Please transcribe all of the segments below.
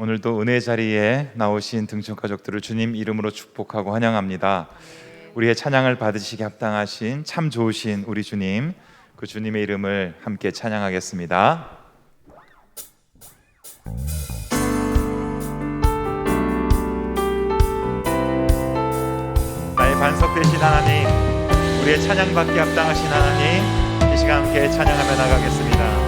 오늘도 은혜 자리에 나오신 등촌 가족들을 주님 이름으로 축복하고 환영합니다. 우리의 찬양을 받으시기 합당하신 참 좋으신 우리 주님, 그 주님의 이름을 함께 찬양하겠습니다. 나의 반석 되신 하나님, 우리의 찬양받기 합당하신 하나님, 이 시간 함께 찬양하며 나가겠습니다.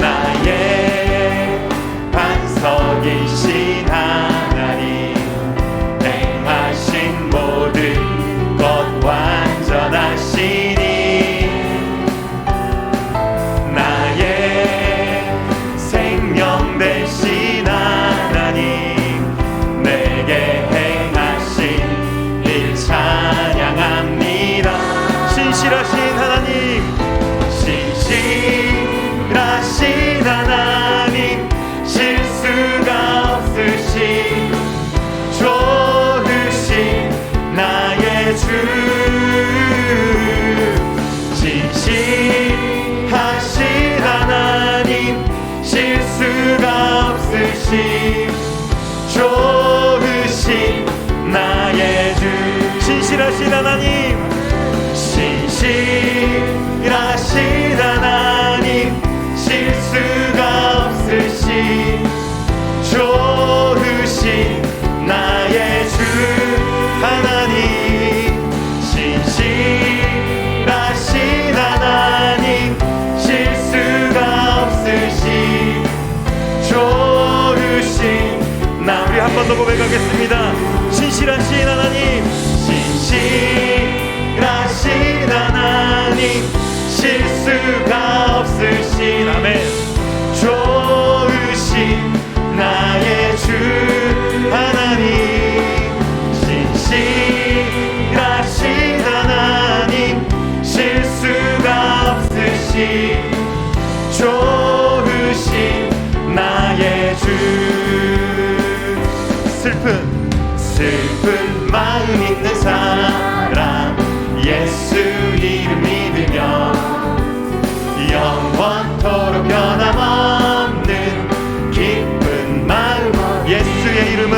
나의 반석이신 하나님 신실하신 하나님. 신실하신 하나님 실수가 없으신 좋으신 나의 주 하나님. 신실하신 하나님 실수가 없으신 좋으신 나. 우리 한 번 더 고백하겠습니다. 신실하신 하나님 신실하신 하나님 실수가 없으신 아멘 마음 있는 사람. 예수 이름 믿으며 영원토록 변함없는 기쁜 마음. 예수의 이름은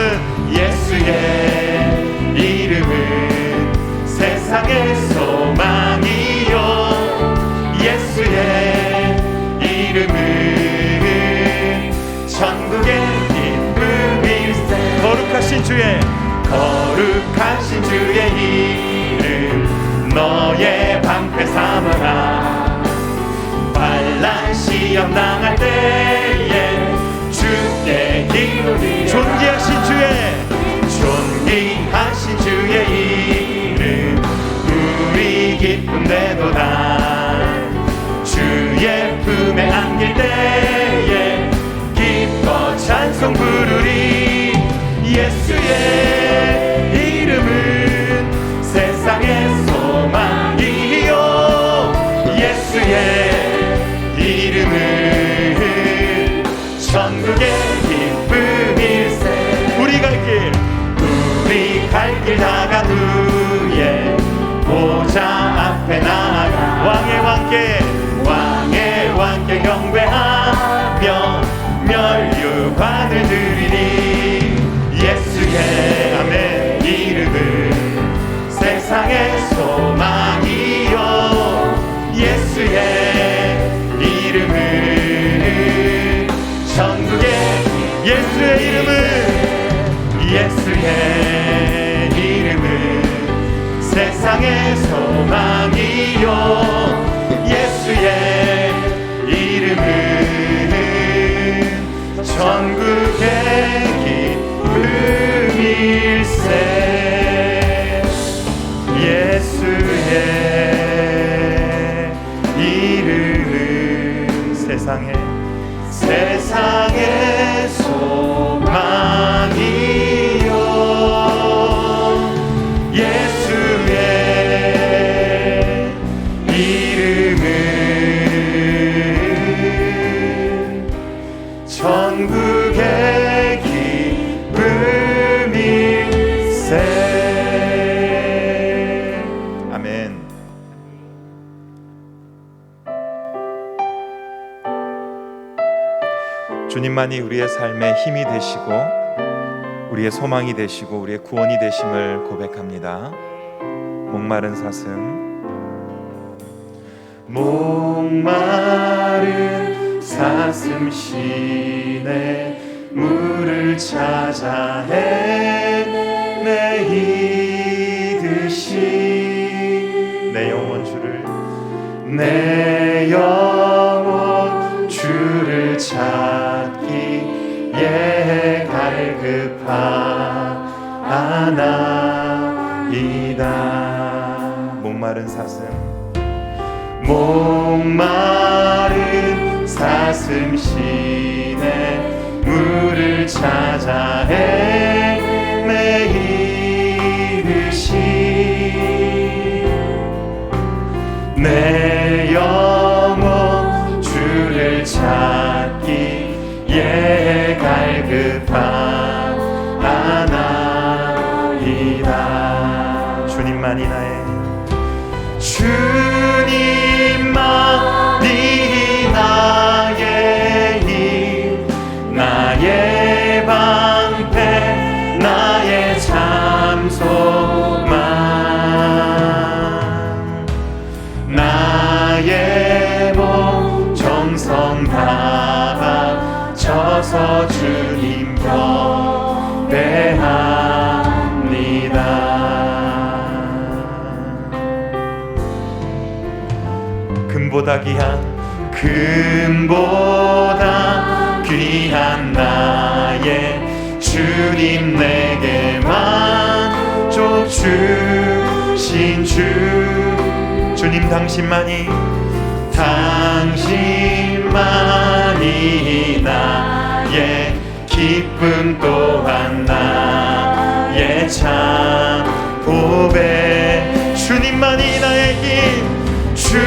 예수의 이름은 세상의 소망이요. 예수의 이름은 천국의 기쁨일세. 거룩하신 주의 거룩하신 주의 이름 너의 방패 삼아라. 환란 시험 당할 때에 주께 기도리 존귀하신 주의. 존귀하신 주의 이름 우리 기쁨 되도다 왕께 왕의 왕께 경배하며 멸류관을 드리니 예수의 아멘 이름을 세상의 소망이요 예수의 이름을 천국의 예수의 이름을 예수의 이름을 세상의 소망이요 sun 주님만이 우리의 삶의 힘이 되시고 우리의 소망이 되시고 우리의 구원이 되심을 고백합니다. 목마른 사슴 목마른 사슴 시내 물을 찾아 헤매이듯이 내 영혼 주를 내 영혼 주를 찾기 에 갈급하나이다. 목마른 사슴. 목마른 사슴 시내 물을 찾아 헤매이듯이 내 영혼 주를 찾기에 갈급하 나이다. 주님만이 나의 주 귀한 금보다 귀한 나의 주님 내게 만족 주신 주. 주님 당신만이 당신만이 나의 기쁨 또한 나의 참 고백. 주님만이 나의 힘. 주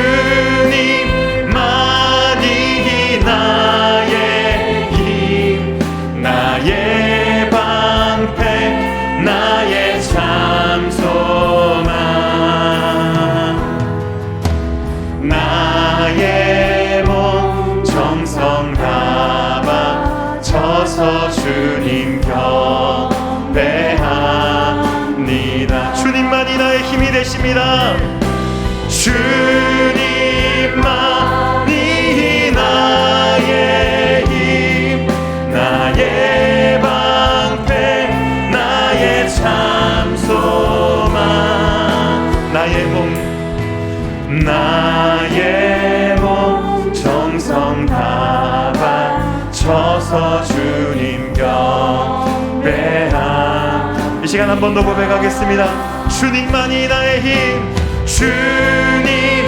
주님 경배합니다. 주님만이 나의 힘이 되십니다 시간 한 번 더 고백하겠습니다. 주님만이 나의 힘 주님만이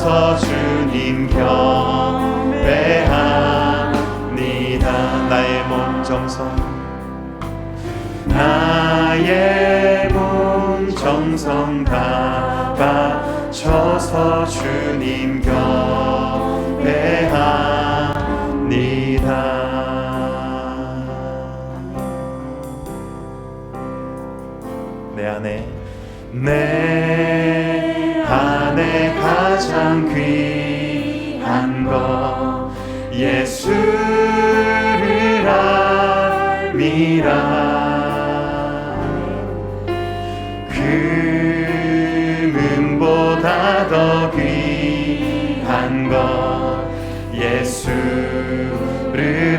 쳐서 주님 경배합니다. 나의 몸 정성. 나의 몸 정성 다 바쳐서 주님 경배합니다. 내 안에 내 안에 가장 귀한 것 예수를 알미라 금은보다 더 귀한 것 예수를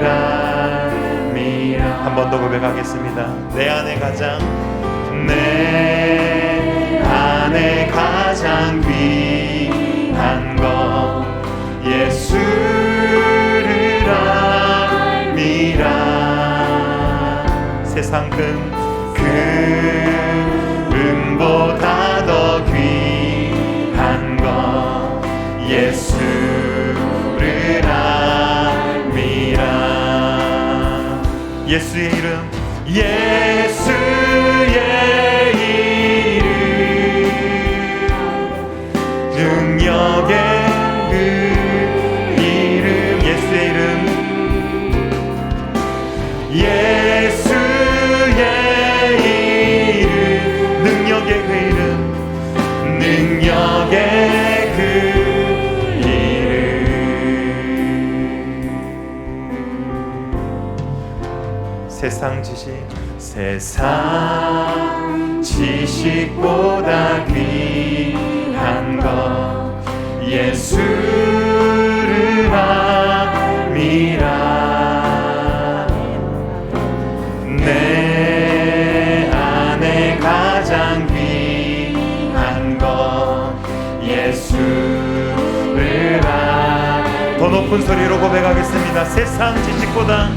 알미라 한 번 더 고백하겠습니다. 내 안에 가장 내 세상 금 금보다 더 귀한 것 예수를 알미라. 예수의 이름 예수의 세상 지식 세상 지식보다 귀한 것 예수를 알미라. 내 안에 가장 귀한 것 예수를 알더 높은 소리로 고백하겠습니다. 세상 지식보다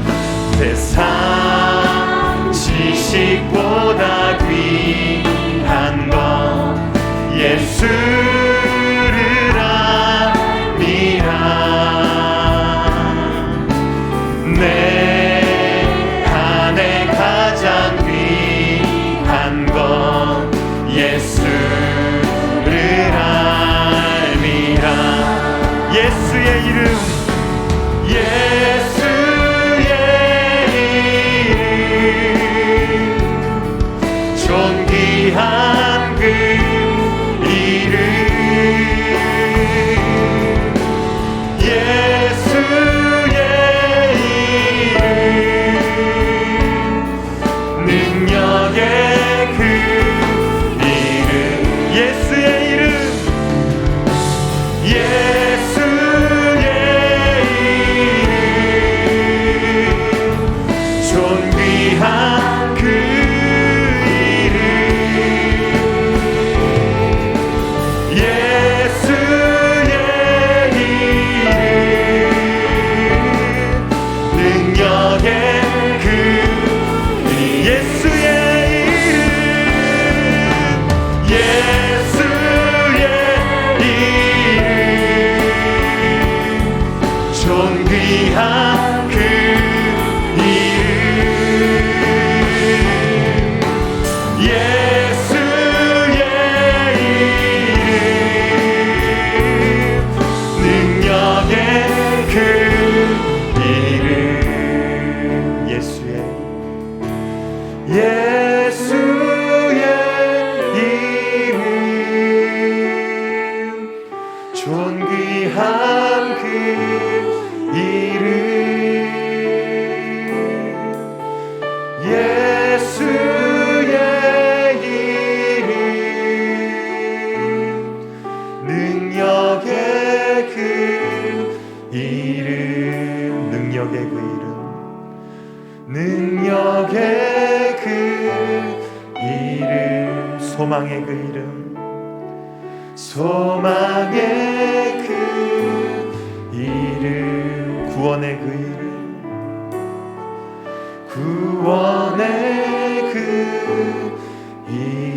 세상 지식보다 귀한 것 예수를 알미라. 내 안에 가장 귀한 것 예수 예수의 이름. 존귀한 그 이름. 예수의 이름. 능력의 그 이름. 능력의 그 이름. 능력의 그 이름 소망의 그 이름. 소망의 그 이름 구원의 그 이름. 구원의 그 이름